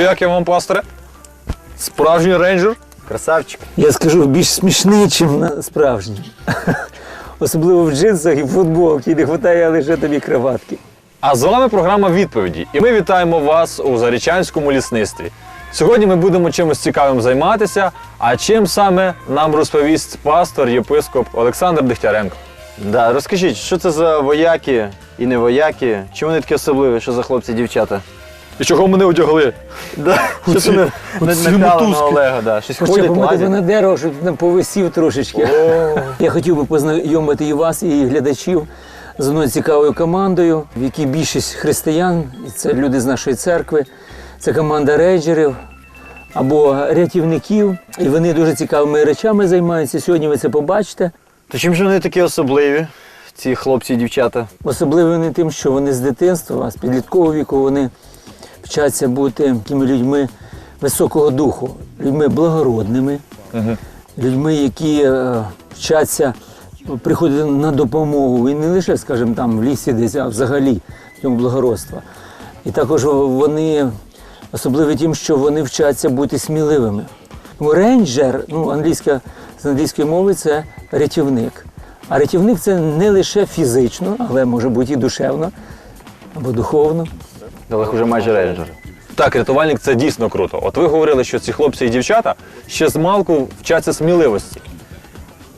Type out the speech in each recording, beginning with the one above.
як я вам, пасторе? Справжній рейнджер? Красавчик. Я скажу більш смішний, ніж справжній. Особливо в джинсах і футболці, не вистачає лише тобі краватки. А з вами програма відповіді. І ми вітаємо вас у Зарічанському лісництві. Сьогодні ми будемо чимось цікавим займатися, а чим саме нам розповість пастор, єпископ Олександр Дегтяренко. Да, розкажіть, що це за вояки і не вояки? Чому вони такі особливі? Що за хлопці дівчата? І чого мене одягли? Да. Що це не, не, оці не на мотузки. Олега, да. Щось Хоча ходять, б ми тебе лазять. на дерево, щоб ти там повисів трошечки. Я хотів би познайомити і вас, і глядачів з одною цікавою командою, в якій більшість християн, і це люди з нашої церкви, це команда рейджерів або рятівників. І вони дуже цікавими речами займаються. Сьогодні ви це побачите. То чим же вони такі особливі, ці хлопці і дівчата? Особливо вони тим, що вони з дитинства, з підліткового віку вони вчаться бути такими людьми високого духу, людьми благородними, людьми, які е, вчаться приходити на допомогу. І не лише, скажімо, там в лісі десь, а взагалі в цьому благородства. І також вони особливі тим, що вони вчаться бути сміливими. Рейнджер, ну, англійська, з англійської мови це рятівник. А рятівник це не лише фізично, але може бути і душевно або духовно. Олег уже майже рейнджер. Так, рятувальник це дійсно круто. От ви говорили, що ці хлопці і дівчата ще з малку вчаться сміливості.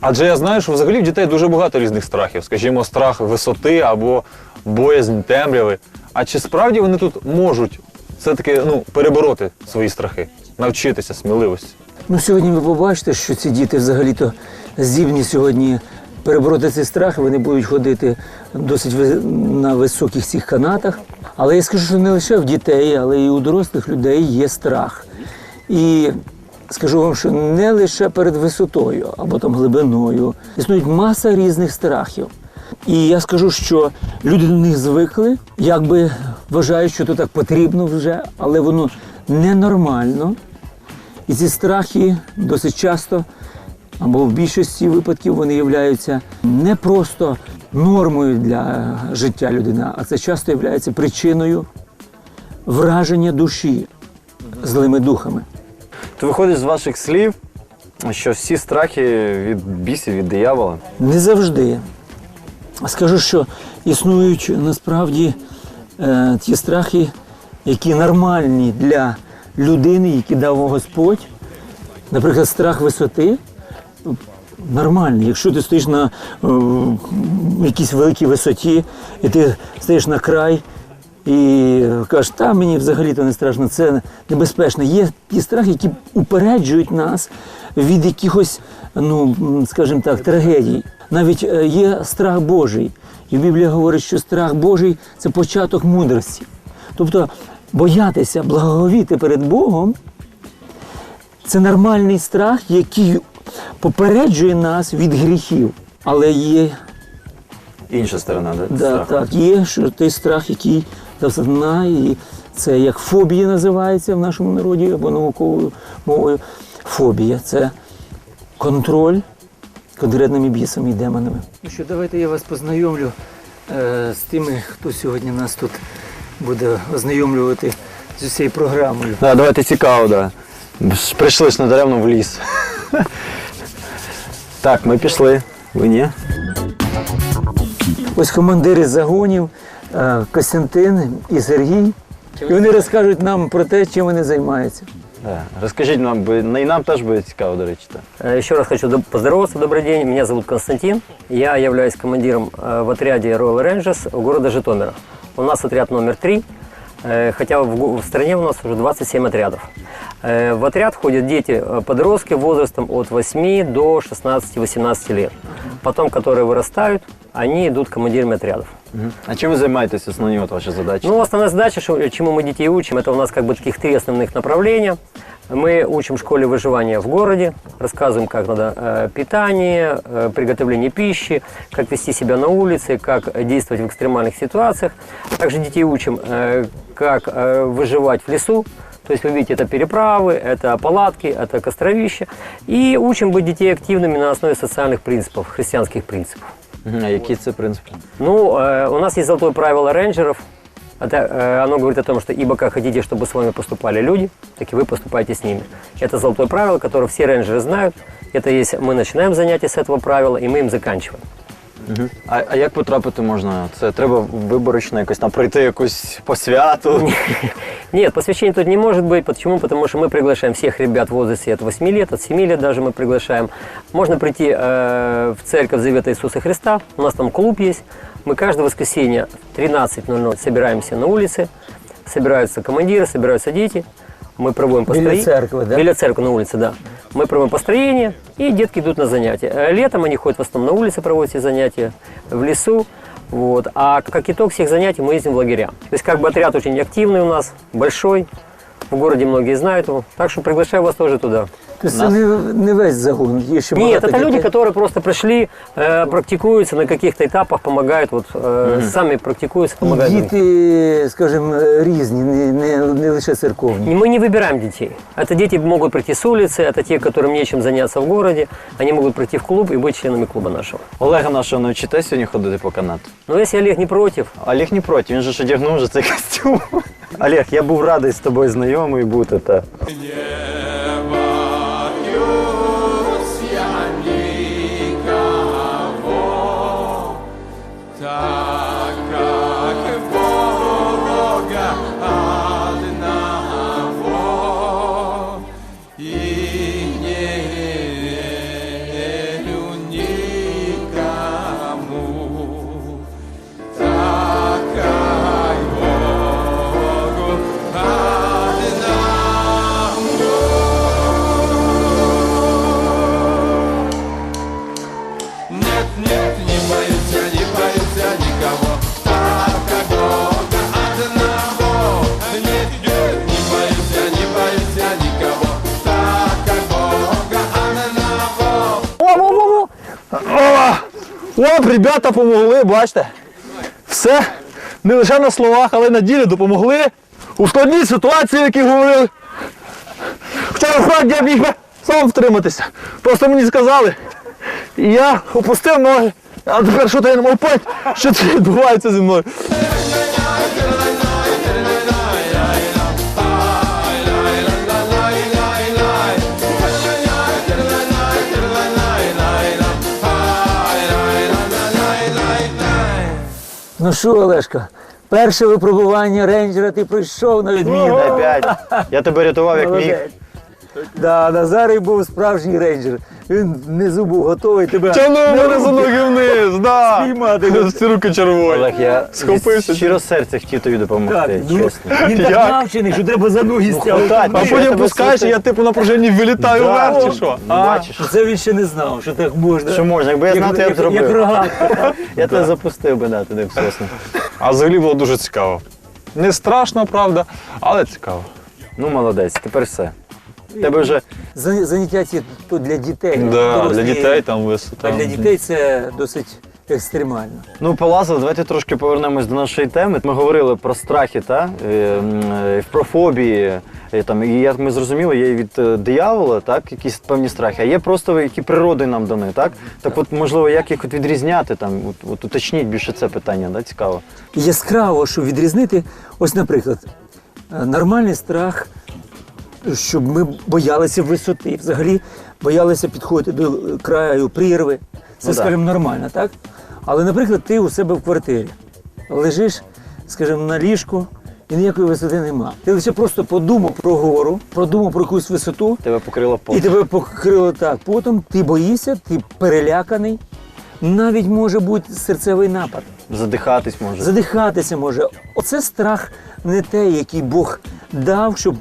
Адже я знаю, що взагалі в дітей дуже багато різних страхів, скажімо, страх висоти або боязнь темряви. А чи справді вони тут можуть все-таки ну, перебороти свої страхи, навчитися сміливості? Ну, сьогодні ви побачите, що ці діти взагалі-то здібні сьогодні перебороти цей страх, вони будуть ходити досить на високих цих канатах. Але я скажу, що не лише в дітей, але і у дорослих людей є страх. І скажу вам, що не лише перед висотою або там глибиною. Існують маса різних страхів. І я скажу, що люди до них звикли, якби вважають, що то так потрібно вже, але воно ненормально. І ці страхи досить часто, або в більшості випадків вони являються не просто нормою для життя людини, а це часто є причиною враження душі злими духами. То виходить з ваших слів, що всі страхи від бісів, від диявола. Не завжди. Скажу, що існують насправді е, ті страхи, які нормальні для людини, які дав Господь. Наприклад, страх висоти нормальний. Якщо ти стоїш на е, якійсь великій висоті, і ти стоїш на край і кажеш, та мені взагалі-то не страшно, це небезпечно. Є ті страхи, які упереджують нас від якихось, ну, скажімо так, трагедій. Навіть е, є страх Божий. І Біблія говорить, що страх Божий це початок мудрості. Тобто боятися благовіти перед Богом це нормальний страх, який попереджує нас від гріхів. Але є, Інша сторона, да? да, так, є що той страх, який сатана, і це як фобія називається в нашому народі або науковою мовою. Фобія це контроль конкретними бісами і демонами. Ну що, давайте я вас познайомлю е, з тими, хто сьогодні нас тут буде ознайомлювати з цією програмою. Да, давайте цікаво, да. Прийшли ж недаремно в ліс. Так, ми пішли. Ви ні? Ось командири загонів е, Костянтин і Сергій. І вони розкажуть нам про те, чим вони займаються. Да. Розкажіть нам, бо і нам теж буде цікаво, до речі. так. Э, Еще раз хочу до- поздороваться. Добрый день. Меня зовут Константин. Я являюсь командиром э, в отряде Royal Rangers города Житомира. У нас отряд номер три, э, хотя в, го- в стране у нас уже 27 отрядов. Э, В отряд ходят дети, э, подростки возрастом от 8 до 16-18 лет. Потом, которые вырастают, они идут командирами отрядов. Мгм. А чим ви займаєтесь? Основні от ваші задачі? Ну, основная задача, что- чему мы детей учим, это у нас как бы таких три основных направления. Мы учим в школе выживания в городе, рассказываем, как надо э, питание, э, приготовление пищи, как вести себя на улице, как действовать в экстремальных ситуациях. Также детей учим, э, как э, выживать в лесу. То есть, вы видите, это переправы, это палатки, это костровища. И учим быть детей активными на основе социальных принципов, христианских принципов. А які це принципи? Ну, э, у нас есть золотое правило рейнджеров. Это, э, оно говорит о том, что ибо как хотите, чтобы с вами поступали люди, так и вы поступаете с ними. Это золотое правило, которое все рейнджеры знают. Это есть, мы начинаем занятие с этого правила, и мы им заканчиваем. А, а як потрапити можна? Це треба виборочно якось там пройти якусь посвяту. Нет, посвящения тут не может быть. Почему? Потому что мы приглашаем всех ребят в возрасте от 8 лет, от 7 лет даже мы приглашаем. Можно прийти э, в церковь Завета Иисуса Христа. У нас там клуб есть. Мы каждое воскресенье в 13.00 собираемся на улице. Собираются командиры, собираются дети. Мы проводим Біля построение. церкви, да? Біля церкви на улице, да. Мы проводим построение, и детки идут на занятия. Э, Летом они ходят в основном на улице, проводят все занятия, в лесу. Вот. А как итог всех занятий мы ездим в лагеря. То есть как бы отряд очень активный у нас, большой. В городе многие знают его. Так что приглашаю вас тоже туда. Тобто це не, не весь загон. Є ще Нет, багато это люди, дітей. которые просто пришли, э, практикуются на каких-то этапах, помогают, вот, э, сами практикуются, І помогают. другим. діти, скажімо, різні, не, не, не лише церковні. И мы не выбираем детей. Это дети могут прийти с улицы, это те, которым нечем заняться в городе. Они могут прийти в клуб и быть членами клуба нашего. Олега нашого навчите сьогодні ходити по канату. Но если Олег не против, Олег не проти, він же ж одягнув вже цей костюм. Олег, я був радий з тобою знайомий бути. Та. О, ребята помогли, бачите. Все не лише на словах, але й на ділі допомогли. У складній ситуації, які говорили. Хоча насправді я міг би сам втриматися. Просто мені сказали. І я опустив ноги. А тепер що то я не мав пить, що це відбувається зі мною. Ну що, Олешка, перше випробування рейнджера ти пройшов на відміну. Опять. Я тебе рятував як міг. Молодець. Да, Назарій був справжній рейнджер. Він внизу був готовий тебе. Тянув мене за ноги вниз, да. Спіймати. Всі руки червоні. Олег, я Схопився. від щиро серця хотів тобі Так, допомогти, ну, чесно. він так Як? навчений, що треба за ноги стягнути. А потім пускаєш, і я типу на пружині вилітаю Да. вверх чи що? Ну, бачиш, Це він ще не знав, що так можна. що можна. Якби я знав, то я б Як- Як зробив. рогатка. Я тебе запустив би да, туди в сосну. А взагалі було дуже цікаво. Не страшно, правда, але цікаво. Ну, молодець, тепер все. Тебе вже Зан- Заняття ці то для дітей. Да, для Дорослі- дітей там висота. А для дітей це досить екстремально. Ну, полазили, давайте трошки повернемось до нашої теми. Ми говорили про страхи, та? е, м, е, про фобії. е, Там, і як ми зрозуміли, є від е, диявола, так, якісь певні страхи, а є просто які природи нам дані, так? Так от, можливо, як їх от відрізняти, там, от, от уточніть більше це питання, да? цікаво. Яскраво, щоб відрізнити, ось, наприклад, е, нормальний страх, щоб ми боялися висоти, взагалі боялися підходити до краю прірви. Це, Ну да. скажімо, нормально, так? Але, наприклад, ти у себе в квартирі лежиш, скажімо, на ліжку. І ніякої висоти нема. Ти лише просто подумав про гору, подумав про якусь висоту, Тебе покрило і тебе покрило так. Потім ти боїшся, ти переляканий. Навіть може бути серцевий напад. Задихатись може. Задихатися може. Оце страх не те, який Бог дав, щоб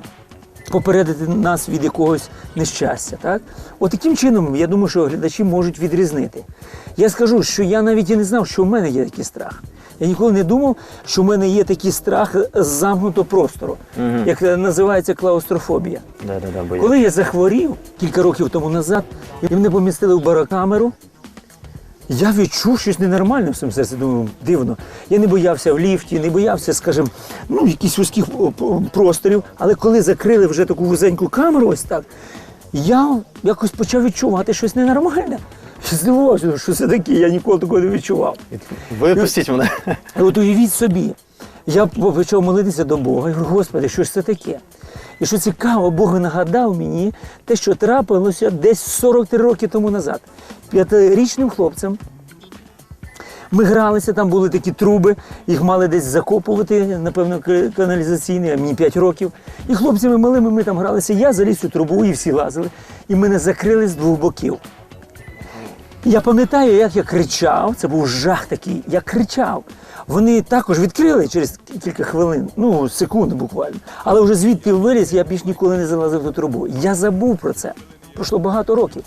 попередити нас від якогось нещастя. Так? От таким чином, я думаю, що глядачі можуть відрізнити. Я скажу, що я навіть і не знав, що в мене є такий страх. Я ніколи не думав, що в мене є такий страх з замкнутого простору, як е, називається клаустрофобія. Да, да, да, бо Коли я захворів кілька років тому назад, і мене помістили в барокамеру, я відчув щось ненормальне в своєму серці. Думаю, дивно. Я не боявся в ліфті, не боявся, скажімо, ну, якихось вузьких просторів. Але коли закрили вже таку вузеньку камеру, ось так, я якось почав відчувати щось ненормальне. Здивувався, що це таке, я ніколи такого не відчував. Випустіть мене. І От уявіть собі, Я почав молитися до Бога. Я говорю, Господи, що ж це таке? І що цікаво, Бог нагадав мені те, що трапилося десь 43 роки тому назад. П'ятирічним хлопцем ми гралися, там були такі труби, їх мали десь закопувати, напевно, каналізаційні, а мені 5 років. І хлопцями малими ми там гралися. Я заліз у трубу і всі лазили. І мене закрили з двох боків. Я пам'ятаю, як я кричав, це був жах такий, я кричав. Вони також відкрили через кілька хвилин, ну, секунд буквально. Але вже звідти виліз, я більш ніколи не залазив в ту трубу. Я забув про це. Пройшло багато років.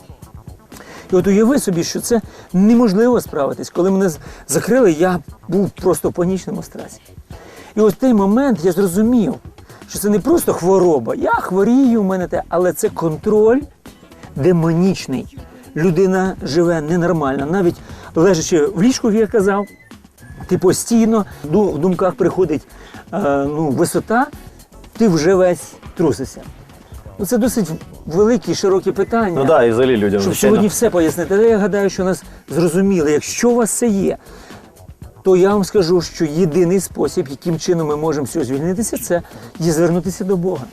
І от уяви собі, що це неможливо справитись. Коли мене закрили, я був просто в панічному стресі. І в той момент я зрозумів, що це не просто хвороба. Я хворію, у мене те, але це контроль демонічний. Людина живе ненормально. Навіть лежачи в ліжку, як я казав, ти постійно в думках приходить е, ну, висота, ти вже весь трусишся. Ну, це досить великі, широкі питання. Ну да, і взагалі людям. Щоб сьогодні все пояснити, але я гадаю, що нас зрозуміли. Якщо у вас це є, то я вам скажу, що єдиний спосіб, яким чином ми можемо всього звільнитися, це є звернутися до Бога.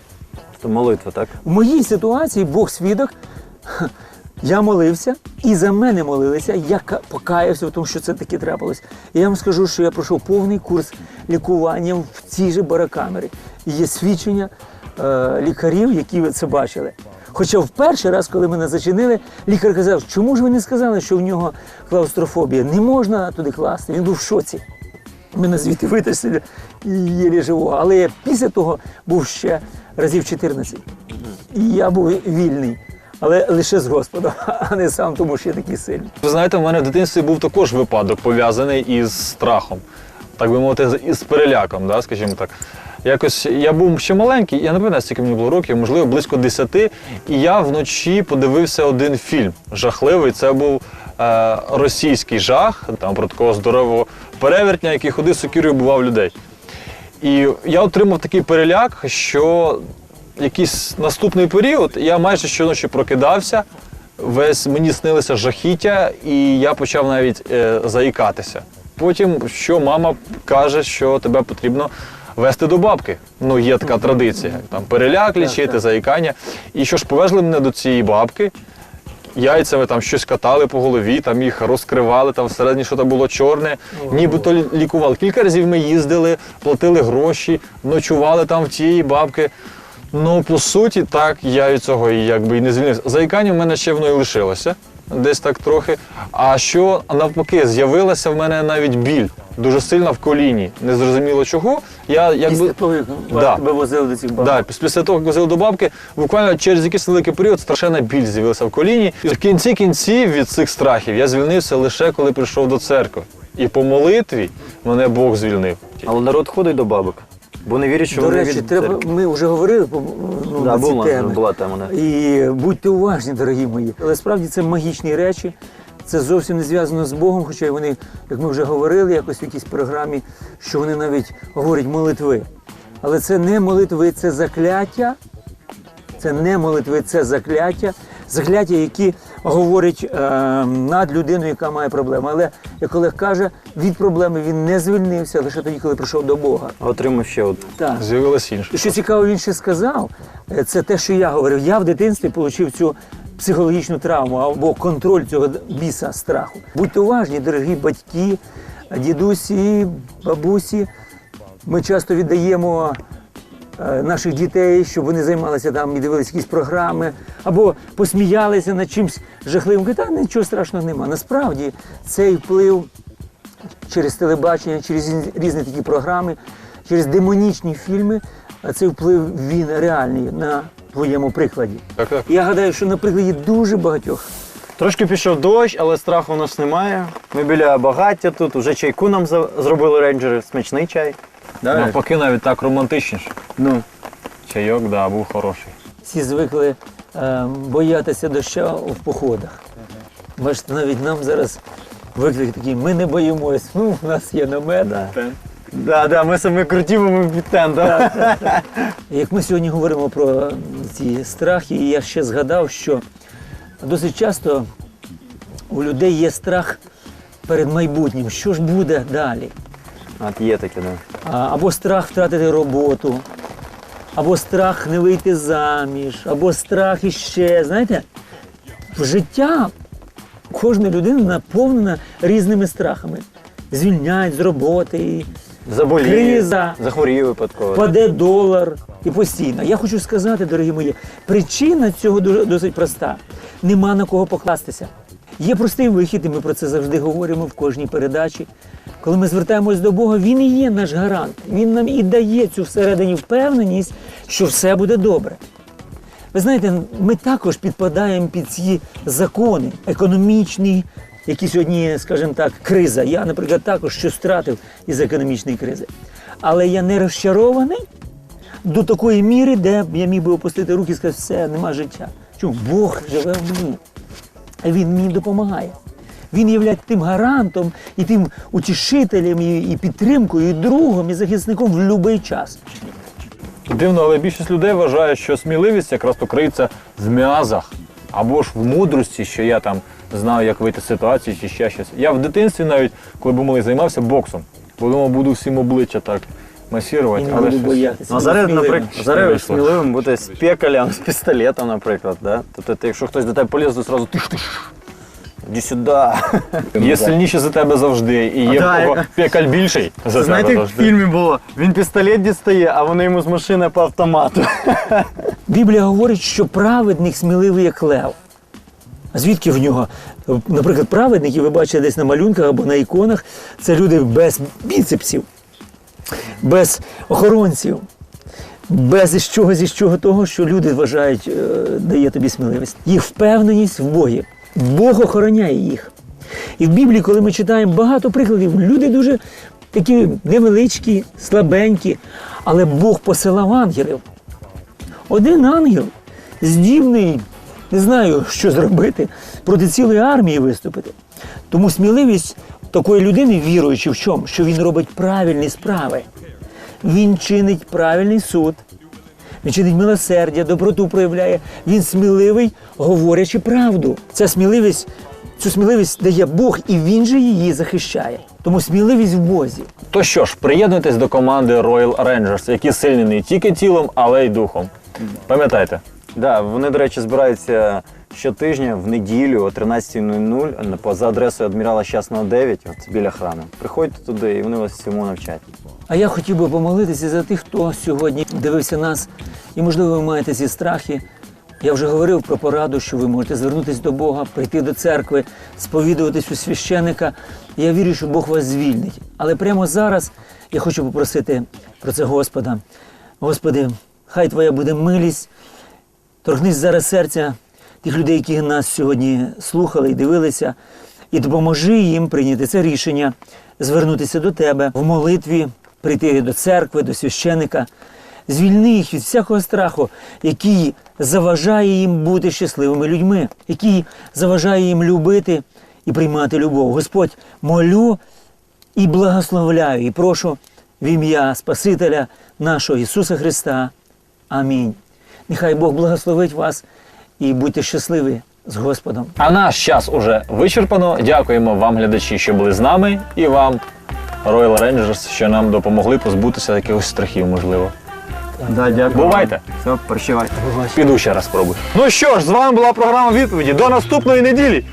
Це молитва, так? В моїй ситуації Бог свідок. Я молився, і за мене молилися. Я покаявся в тому, що це таке трапилось. І я вам скажу, що я пройшов повний курс лікування в цій же барокамері. І є свідчення е, лікарів, які ви це бачили. Хоча в перший раз, коли мене зачинили, лікар казав, чому ж ви не сказали, що в нього клаустрофобія? Не можна туди класти. Він був в шоці. Мене звідти витащили і єлі живого. Але я після того був ще разів 14. І я був вільний, але лише з Господом, а не сам, тому що я такий сильний. Ви знаєте, в мене в дитинстві був також випадок пов'язаний із страхом, так би мовити, із переляком, да, скажімо так. Якось я був ще маленький, я не пам'ятаю, скільки мені було років, можливо, близько 10, і я вночі подивився один фільм жахливий. Це був е, російський жах, там про такого здорового перевертня, який ходив сокирою, бував людей. І я отримав такий переляк, що якийсь наступний період я майже щоночі прокидався, весь мені снилися жахіття, і я почав навіть е, заїкатися. Потім, що мама каже, що тебе потрібно вести до бабки. Ну, є така традиція. Там переляк лічити, заїкання. І що ж повезли мене до цієї бабки. Яйцями там щось катали по голові, там їх розкривали, там всередині щось було чорне, нібито лі- лікували. Кілька разів ми їздили, платили гроші, ночували там в тієї бабки. Ну, по суті, так, я від цього і якби і не звільнився. Заїкання в мене ще воно і лишилося, десь так трохи. А що навпаки, з'явилася в мене навіть біль дуже сильна в коліні. Незрозуміло чого. Я якби. Після того, як Да. тебе возили до цих бабок. Да, після того, як возили до бабки, буквально через якийсь великий період страшенна біль з'явилася в коліні. І в кінці кінців від цих страхів я звільнився лише коли прийшов до церкви. І по молитві мене Бог звільнив. Але народ ходить до бабок, бо не вірять, що До вони речі, від треба, церкви. ми вже говорили по- ну, Да, на була, ці теми. була тема. Да. І будьте уважні, дорогі мої. Але справді це магічні речі. Це зовсім не зв'язано з Богом, хоча й вони, як ми вже говорили, якось в якійсь програмі, що вони навіть говорять молитви. Але це не молитви, це закляття. Це не молитви, це закляття. Закляття, які говорять е, над людиною, яка має проблеми. Але, як Олег каже, від проблеми він не звільнився лише тоді, коли прийшов до Бога. А Отримав ще от. Так. З'явилось інше. І що цікаво, він ще сказав, е, це те, що я говорив. Я в дитинстві отримав цю психологічну травму або контроль цього біса страху. Будьте уважні, дорогі батьки, дідусі, бабусі. Ми часто віддаємо наших дітей, щоб вони займалися там і дивилися якісь програми, або посміялися над чимось жахливим. Та нічого страшного нема. Насправді цей вплив через телебачення, через різні такі програми, через демонічні фільми, а цей вплив він реальний на твоєму прикладі. Так, так. Я гадаю, що на прикладі дуже багатьох. Трошки пішов дощ, але страху у нас немає. Ми біля багаття тут, уже чайку нам за- зробили рейнджери, смачний чай. Да, Навпаки, навіть так романтичніше. ну. Чайок, да, був хороший. Всі звикли е, боятися доща в походах. Бачите, навіть нам зараз виклик такий, ми не боїмось, ну, у нас є намет. Да, да, ми самі круті, бо ми під тент, да? Як ми сьогодні говоримо про ці страхи, і я ще згадав, що досить часто у людей є страх перед майбутнім, що ж буде далі. От є таке, да. А, або страх втратити роботу, або страх не вийти заміж, або страх іще. Знаєте, в життя кожна людина наповнена різними страхами. Звільняють з роботи, Заболів, Криза. захворів випадково. паде долар і постійно. Я хочу сказати, дорогі мої, причина цього дуже досить проста. Нема на кого покластися. Є простий вихід, і ми про це завжди говоримо в кожній передачі. Коли ми звертаємось до Бога, Він і є наш гарант. Він нам і дає цю всередині впевненість, що все буде добре. Ви знаєте, ми також підпадаємо під ці закони економічні, які сьогодні, скажімо так, криза. Я, наприклад, також щось втратив із економічної кризи. Але я не розчарований до такої міри, де я міг би опустити руки і сказати, все, нема життя. Чому? Бог живе в мені. Він мені допомагає. Він є тим гарантом і тим утішителем, і підтримкою, і другом, і захисником в будь-який час. Дивно, але більшість людей вважає, що сміливість якраз покриється в м'язах або ж в мудрості, що я там знаю, як вийти з ситуації чи ще щось. Я в дитинстві навіть, коли був малий, займався боксом, бо думав, буду всім обличчя так масірувати, І не але буду боятися. Ну, а зараз, Сміливим. наприклад, зараз вийшло. сміливим бути з пекалем, з пістолетом, наприклад. Да? Тобто, ти, якщо хтось до тебе поліз, то одразу тиш тиш Іди сюди. Є сильніші за тебе завжди, і є Да, в кого пекаль більший за Знаєте, тебе як в завжди. фільмі було? Він пістолет дістає, а вони йому з машини по автомату. Біблія говорить, що праведник сміливий як лев. Звідки в нього? Наприклад, праведники, ви бачите десь на малюнках або на іконах, це люди без біцепсів, без охоронців, без із чогось із чого того, що люди вважають, е, дає тобі сміливість. Їх впевненість в Богі. Бог охороняє їх. І в Біблії, коли ми читаємо багато прикладів, люди дуже такі невеличкі, слабенькі, але Бог посилав ангелів. Один ангел здібний, не знаю, що зробити, проти цілої армії виступити. Тому сміливість такої людини, віруючи в чому, що він робить правильні справи. Він чинить правильний суд, він чинить милосердя, доброту проявляє. Він сміливий, говорячи правду. Ця сміливість, цю сміливість дає Бог, і він же її захищає. Тому сміливість в Бозі. То що ж, приєднуйтесь до команди Royal Rangers, які сильні не тільки тілом, але й духом. Пам'ятайте, Да, вони, до речі, збираються щотижня в неділю о 13.00 по- за адресою адмірала Щасного 9, от біля храму. Приходьте туди і вони вас всьому навчать. А я хотів би помолитися за тих, хто сьогодні дивився нас, і, можливо, ви маєте ці страхи. Я вже говорив про пораду, що ви можете звернутися до Бога, прийти до церкви, сповідуватись у священика. Я вірю, що Бог вас звільнить. Але прямо зараз я хочу попросити про це Господа. Господи, хай Твоя буде милість. Торгнись зараз серця тих людей, які нас сьогодні слухали і дивилися, і допоможи їм прийняти це рішення, звернутися до тебе в молитві, прийти до церкви, до священика. Звільни їх від всякого страху, який заважає їм бути щасливими людьми, який заважає їм любити і приймати любов. Господь, молю і благословляю, і прошу в ім'я Спасителя нашого Ісуса Христа. Амінь. Нехай Бог благословить вас і будьте щасливі з Господом. а наш час уже вичерпано. Дякуємо вам, глядачі, що були з нами, і вам, Royal Rangers, що нам допомогли позбутися якихось страхів, можливо. Да, дякую. Бувайте! Все, прощавайте. Піду ще раз спробую. Ну що ж, з вами була програма відповіді. До наступної неділі.